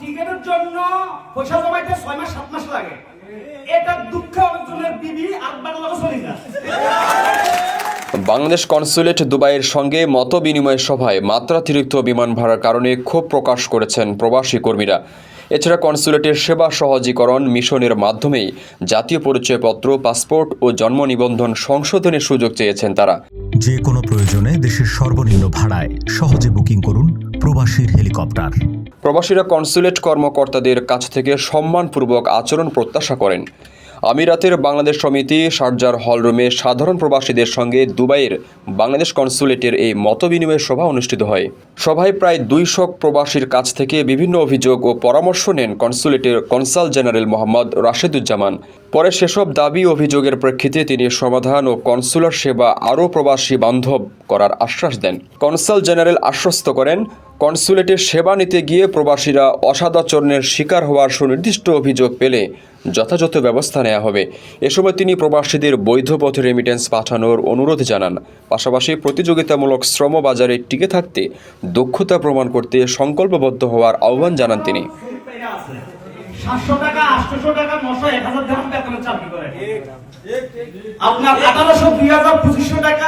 টিকেটের জন্য পয়সা জমাইতে ছয় মাস সাত মাস লাগে। এটা দুঃখ অর্জনের বিবি আর বাংলা চলি না। বাংলাদেশ কনসুলেট দুবাইয়ের সঙ্গে মত বিনিময় সভায় মাত্রাতিরিক্ত বিমান ভাড়ার কারণে ক্ষোভ প্রকাশ করেছেন প্রবাসী কর্মীরা। এছাড়া কনসুলেটের সেবা সহজীকরণ মিশনের মাধ্যমেই জাতীয় পরিচয়পত্র পাসপোর্ট ও জন্ম নিবন্ধন সংশোধনের সুযোগ চেয়েছেন তারা। যে কোনো প্রয়োজনে দেশের সর্বনিম্ন ভাড়ায় সহজে বুকিং করুন প্রবাসীর হেলিকপ্টার। প্রবাসীরা কনসুলেট কর্মকর্তাদের কাছ থেকে সম্মানপূর্বক আচরণ প্রত্যাশা করেন। আমিরাতের বাংলাদেশ সমিতি শারজার হলরুমে সাধারণ প্রবাসীদের সঙ্গে দুবাইয়ের বাংলাদেশ কনসুলেটের এই মতবিনিময় সভা অনুষ্ঠিত হয়। সভায় প্রায় দুইশো প্রবাসীর কাছ থেকে বিভিন্ন অভিযোগ ও পরামর্শ নেন কনসুলেটের কনসাল জেনারেল মোহাম্মদ রাশেদুজ্জামান। পরে সেসব দাবি অভিযোগের প্রেক্ষিতে তিনি সমাধান ও কনসুলার সেবা আরও প্রবাসী বান্ধব করার আশ্বাস দেন। কনসাল জেনারেল আশ্বস্ত করেন, কনসুলেটের সেবা নিতে গিয়ে প্রবাসীরা অসাদাচরণের শিকার হওয়ার সুনির্দিষ্ট অভিযোগ পেলে যথাযথ ব্যবস্থা নেওয়া হবে। এ সময় তিনি প্রবাসীদের বৈধ পথে রেমিটেন্স পাঠানোর অনুরোধ জানান। পাশাপাশি প্রতিযোগিতামূলক শ্রম বাজারে টিকে থাকতে দক্ষতা প্রমাণ করতে সংকল্পবদ্ধ হওয়ার আহ্বান জানান তিনি। টাকা টাকা আপনার আঠারোশো, দুই হাজার, পঁচিশশো টাকা